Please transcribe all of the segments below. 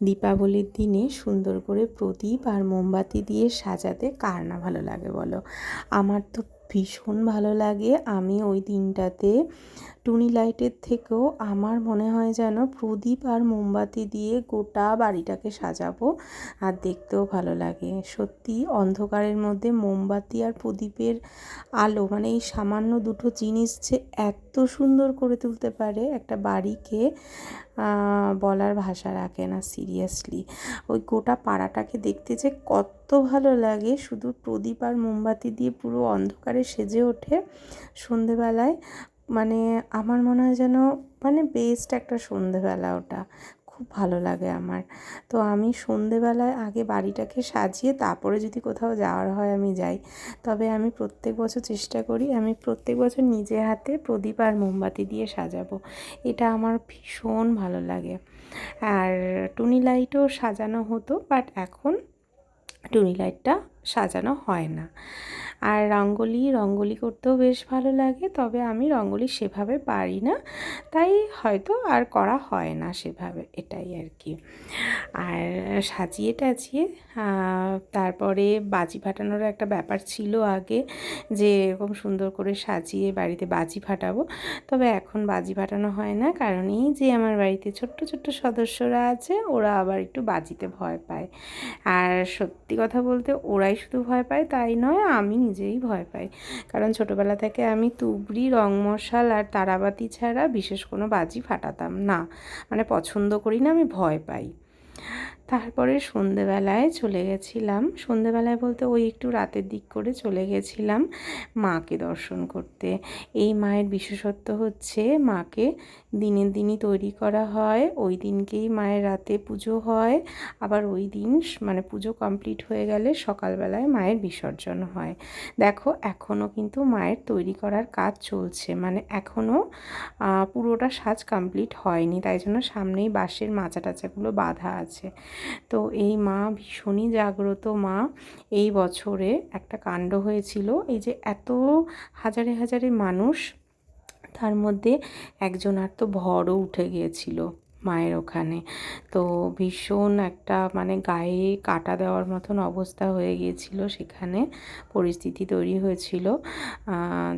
দীপাবলির দিনে সুন্দর করে প্রদীপ আর মোমবাতি দিয়ে সাজাতে কার না ভালো লাগে বলো? আমার তো ভীষণ ভালো লাগে। আমি ওই দিনটাতে টুনি লাইটের থেকেও আমার মনে হয় যেন প্রদীপ আর মোমবাতি দিয়ে গোটা বাড়িটাকে সাজাবো আর দেখতেও ভালো লাগে। সত্যি অন্ধকারের মধ্যে মোমবাতি আর প্রদীপের আলো মানে এই সামান্য দুটো জিনিস যে এত সুন্দর করে তুলতে পারে, একটা বাড়িকে বলার ভাষা রাখে না সিরিয়াসলি ওই গোটা পাড়াটাকে দেখতে যে কত ভালো লাগে, শুধু প্রদীপ আর মোমবাতি দিয়ে পুরো অন্ধকারে সেজে ওঠে সন্ধেবেলায়। মানে আমার মনে হয় যেন মানে বেস্ট একটা সন্ধেবেলা ওটা। খুব ভালো লাগে আমার। তো আমি সন্ধেবেলায় আগে বাড়িটাকে সাজিয়ে তারপরে যদি কোথাও যাওয়ার হয় আমি যাই। তবে আমি প্রত্যেক বছর চেষ্টা করি আমি প্রত্যেক বছর নিজে হাতে প্রদীপ আর মোমবাতি দিয়ে সাজাবো। এটা আমার ভীষণ ভালো লাগে। আর টুনি লাইটও সাজানো হতো বাট এখন টুনি লাইটটা সাজানো হয় না। আর রঙ্গোলি রঙ্গোলি করতেও বেশ ভালো লাগে, তবে আমি রঙ্গোলি সেভাবে পারি না। তাই হয়তো আর করা হয় না সেভাবে, এটাই আর কি। আর সাজিয়ে টাজিয়ে তারপরে বাজি ফাটানোর একটা ব্যাপার ছিল আগে, যে এরকম সুন্দর করে সাজিয়ে বাড়িতে বাজি ফাটাবো। তবে এখন বাজি ফাটানো হয় না, কারণ এই যে আমার বাড়িতে ছোট্ট ছোট্ট সদস্যরা আছে, ওরা আবার একটু বাজিতে ভয় পায়। আর সত্যি কথা বলতে ওরাই শুধু ভয় পায়, তাই নয়, আমি নিজেই ভয় পাই। কারণ ছোটোবেলা থেকে আমি তুবড়ি রং মশাল আর তারাবাতি ছাড়া বিশেষ কোনো বাজি ফাটাতাম না। মানে পছন্দ করি না, আমি ভয় পাই। তারপরে সন্ধেবেলায় চলে গেছিলাম। সন্ধেবেলায় বলতে ওই একটু রাতের দিক করে চলে গেছিলাম মাকে দর্শন করতে। এই মায়ের বিশেষত্ব হচ্ছে মাকে দিনের দিনই তৈরি করা হয়, ওই দিনকেই মায়ের রাতে পুজো হয়, আবার ওই দিন মানে পুজো কমপ্লিট হয়ে গেলে সকালবেলায় মায়ের বিসর্জন হয়। দেখো এখনও কিন্তু মায়ের তৈরি করার কাজ চলছে মানে এখনও পুরোটা সাজ কমপ্লিট হয়নি, তাই জন্য সামনেই বাঁশের মাচা টাচাগুলো বাঁধা আছে। তো এই মা ভীষণই জাগ্রত মা। এই বছরে একটা কাণ্ড হয়েছিল, এই যে এত হাজারে হাজারে মানুষ, তার মধ্যে একজন আর তো ভরও উঠে গিয়েছিল। মায়ের ওখানে। তো ভীষণ একটা মানে গায়ে কাটা দেওয়ার মতন অবস্থা হয়ে গিয়েছিল সেখানে। পরিস্থিতি তৈরি হয়েছিল।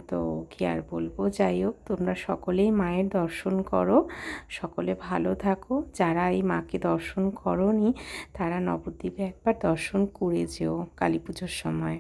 তো কী আর বলব? যাই হোক, তোমরা সকলেই মায়ের দর্শন করো। সকলে ভালো থাকো। যারা এই মাকে দর্শন করনি, তারা নবদ্বীপে একবার দর্শন করে যেও কালী পুজোর সময়।